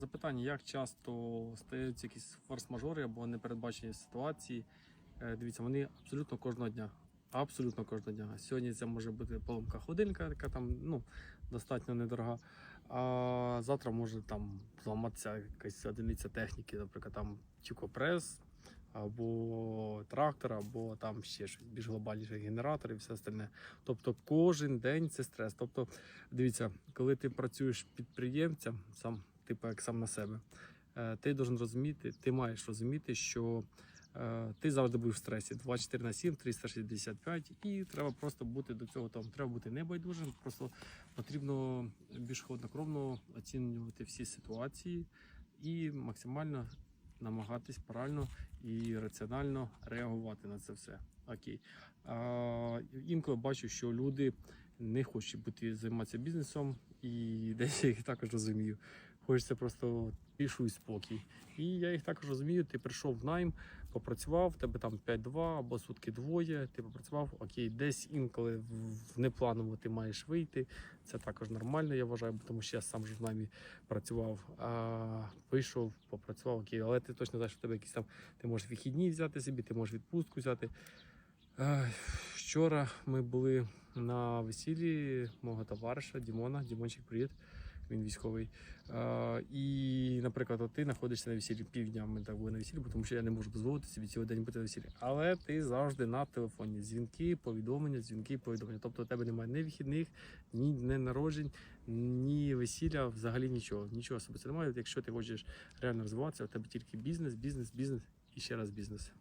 Запитання, як часто стаються якісь форс-мажори або непередбачені ситуації. Е, Дивіться, вони абсолютно кожного дня. Абсолютно кожного дня. Сьогодні це може бути поломка холодильника, яка там ну, достатньо недорога. А завтра може там зламатися якась одиниця техніки, наприклад, там тюкопрес, або трактор, або там ще щось більш глобальніше генератор і все остальне. Тобто кожен день це стрес. Тобто, дивіться, коли ти працюєш підприємцем, сам, типу як сам на себе, е, ти должен розуміти, ти маєш розуміти, що е, ти завжди будеш в стресі 24 на 7, 365, і треба просто бути до цього там. Треба бути небайдужим, просто потрібно більш холоднокровно оцінювати всі ситуації і максимально намагатись правильно і раціонально реагувати на це все. Окей. А, інколи бачу, що люди не хочуть бути займатися бізнесом, і десь я їх також розумію. Хочеться просто тишу і спокій. І я їх також розумію. Ти прийшов в найм, попрацював, тебе там 5-2 або сутки двоє. Ти попрацював, окей, десь інколи в- непланово ти маєш вийти. Це також нормально, я вважаю, тому що я сам же в наймі працював. А, вийшов, попрацював, окей, але ти точно знаєш, що в тебе якісь там ти можеш вихідні взяти собі, ти можеш відпустку взяти. Вчора ми були на весіллі мого товариша Дімона. Дімончик, привіт. Він військовий. Е, і, наприклад, от ти знаходишся на весіллі півдня. Ми так були на весіллі, тому що я не можу дозволити цілий день бути на весіллі. Але ти завжди на телефоні. Дзвінки, повідомлення, дзвінки, повідомлення. Тобто у тебе немає ні вихідних, ні днем народжень, ні весілля, взагалі нічого. Нічого особисто немає. Якщо ти хочеш реально розвиватися, у тебе тільки бізнес, бізнес, бізнес і ще раз бізнес.